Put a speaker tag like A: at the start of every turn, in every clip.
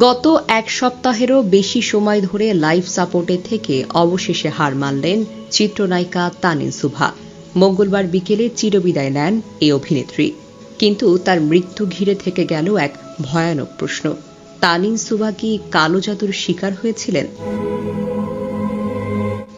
A: গত এক সপ্তাহেরও বেশি সময় ধরে লাইফ সাপোর্টে থেকে অবশেষে হার মানলেন চিত্রনায়িকা তানিন সুভা। মঙ্গলবার বিকেলে চিরবিদায় নেন এই অভিনেত্রী। কিন্তু তার মৃত্যু ঘিরে থেকে গেল এক ভয়ানক প্রশ্ন। তানিন সুভা কি কালো জাদুর শিকার হয়েছিলেন?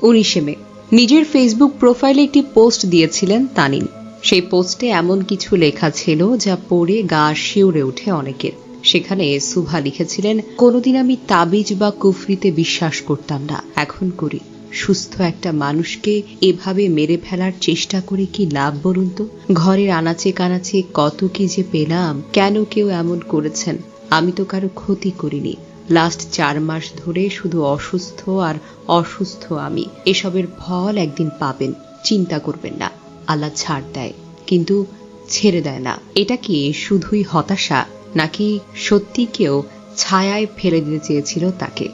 A: উনিশে মে। নিজের ফেসবুক প্রোফাইলে একটি পোস্ট দিয়েছিলেন তানিন সেই পোস্টে এমন কিছু লেখা ছিল যা পড়ে গা শিউরে ওঠে অনেকের। সেখানে সুভা লিখেছিলেন, কোনোদিন আমি তাবিজ বা কুফরিতে বিশ্বাস করতাম না। এখন করি। সুস্থ একটা মানুষকে এভাবে মেরে ফেলার চেষ্টা করে কি লাভ বলুন তো? ঘরের আনাচে কানাচে কত কি যে পেলাম, কেন কেউ এমন করেছেন? আমি তো কারও ক্ষতি করিনি। লাস্ট চার মাস ধরে শুধু অসুস্থ আর অসুস্থ আমি। এসবের ফল একদিন পাবেন, চিন্তা করবেন না। আল্লাহ ছাড় দেয়, কিন্তু ছেড়ে দেয় না। এটা কি শুধুই হতাশা? নাকি সত্যি কেউ ছায়ায় ফেলে দিতে চেয়েছিল তাকে?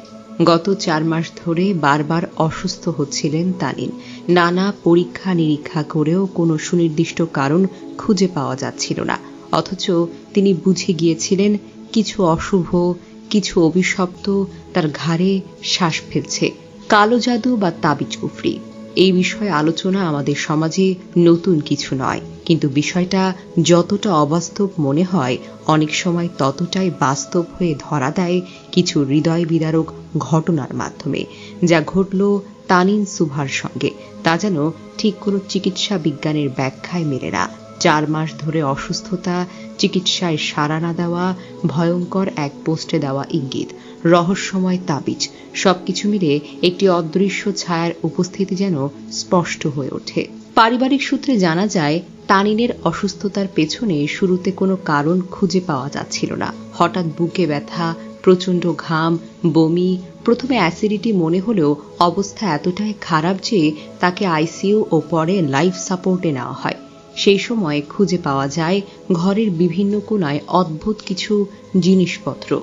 A: গত চার মাস ধরে বারবার অসুস্থ হচ্ছিলেন তানিন। নানা পরীক্ষা নিরীক্ষা করেও কোনো সুনির্দিষ্ট কারণ খুঁজে পাওয়া যাচ্ছিল না। অথচ তিনি বুঝে গিয়েছিলেন কিছু অশুভ, কিছু অভিশপ্ত তার ঘাড়ে শ্বাস ফেলছে। কালো জাদু বা তাবিজ কুফরি। এই বিষয়ে আলোচনা আমাদের সমাজে নতুন কিছু নয়। কিন্তু বিষয়টা যতটা অবাস্তব মনে হয়, অনেক সময় ততটাই বাস্তব হয়ে ধরা দেয় কিছু হৃদয় বিদারক ঘটনার মাধ্যমে, যা ঘটল তানিন সুভার সঙ্গে। তা যেন ঠিক কোনো চিকিৎসা বিজ্ঞানের ব্যাখ্যায় মেলে না। চার মাস ধরে অসুস্থতা, চিকিৎসায় সাড়া না দেওয়া, ভয়ঙ্কর এক পোস্টে দেওয়া ইঙ্গিত, রহস্যময় তাবিজ, সবকিছু মিলে একটি অদৃশ্য ছায়ার উপস্থিতি যেন স্পষ্ট হয়ে ওঠে। পারিবারিক সূত্রে জানা যায়, তানিনের অসুস্থতার পেছনে শুরুতে কোনো কারণ খুঁজে পাওয়া যাচ্ছিল না। হঠাৎ বুকে ব্যথা, প্রচণ্ড ঘাম, বমি, প্রথমে অ্যাসিডিটি মনে হলেও অবস্থা এতটাই খারাপ যে তাকে আইসিইউ ও পরে লাইফ সাপোর্টে নেওয়া হয়। সেই সময় খুঁজে পাওয়া যায়, ঘরের বিভিন্ন কোনায় অদ্ভুত কিছু জিনিসপত্র।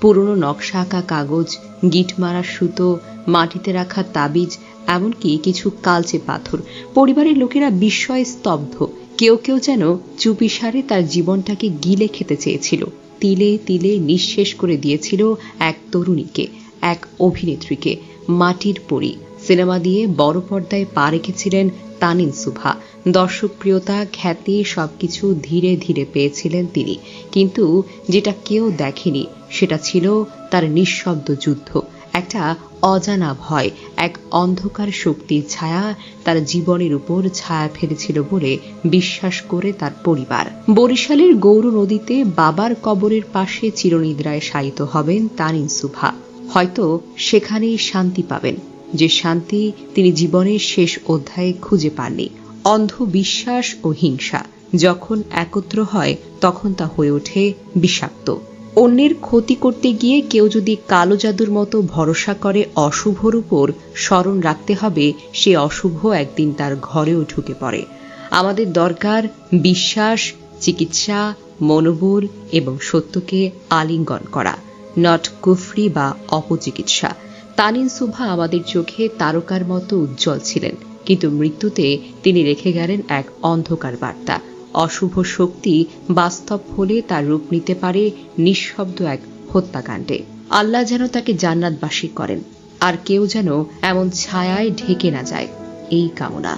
A: পুরনো নকশা আঁকা কাগজ, গিট মারা সুতো, মাটিতে রাখা তাবিজ, এমনকি কিছু কালচে পাথর। পরিবারের লোকেরা বিস্ময়ে স্তব্ধ। কেউ কেউ যেন চুপিসারে তার জীবনটাকে গিলে খেতে চেয়েছিল। তিলে তিলে নিঃশেষ করে দিয়েছিল এক তরুণীকে, এক অভিনেত্রীকে। মাটির পরি। সিনেমা দিয়ে বড় পর্দায় পা রেখেছিলেন তানিন সুভা। দর্শকপ্রিয়তা, খ্যাতি সবকিছু ধীরে ধীরে পেয়েছিলেন তিনি। কিন্তু যেটা কেউ দেখেনি, সেটা ছিল তার নিঃশব্দ যুদ্ধ। একটা অজানা ভয়, এক অন্ধকার শক্তির ছায়া তার জীবনের উপর ছায়া ফেলেছিল বলে বিশ্বাস করে তার পরিবার। বরিশালের গৌর নদীতে বাবার কবরের পাশে চিরনিদ্রায় শায়িত হবেন তানিন সুভা। হয়তো সেখানেই শান্তি পাবেন, যে শান্তি তিনি জীবনের শেষ অধ্যায়ে খুঁজে পাননি। অন্ধ বিশ্বাস ও হিংসা। যখন একত্র হয়, তখন তা হয়ে ওঠে বিষাক্ত। অন্যের ক্ষতি করতে গিয়ে কেউ যদি কালো জাদুর মতো ভরসা করে অশুভর উপর স্মরণ রাখতে হবে, সে অশুভ একদিন তার ঘরেও ঢুকে পড়ে। আমাদের দরকার বিশ্বাস, চিকিৎসা, মনোবল এবং সত্যকে আলিঙ্গন করা নট কুফরি বা অপচিকিৎসা। তানিন সুভা আমাদের চোখে তারকার মতো উজ্জ্বল ছিলেন। কিন্তু মৃত্যুতে তিনি রেখে গেলেন এক অন্ধকার বার্তা। অশুভ শক্তি বাস্তব হলে তার রূপ নিতে পারে নিঃশব্দ এক হত্যাকাণ্ডে। আল্লাহ যেন তাকে জান্নাতবাসী করেন, আর কেউ যেন এমন ছায়ায় ঢেকে না যায়। এই কামনা।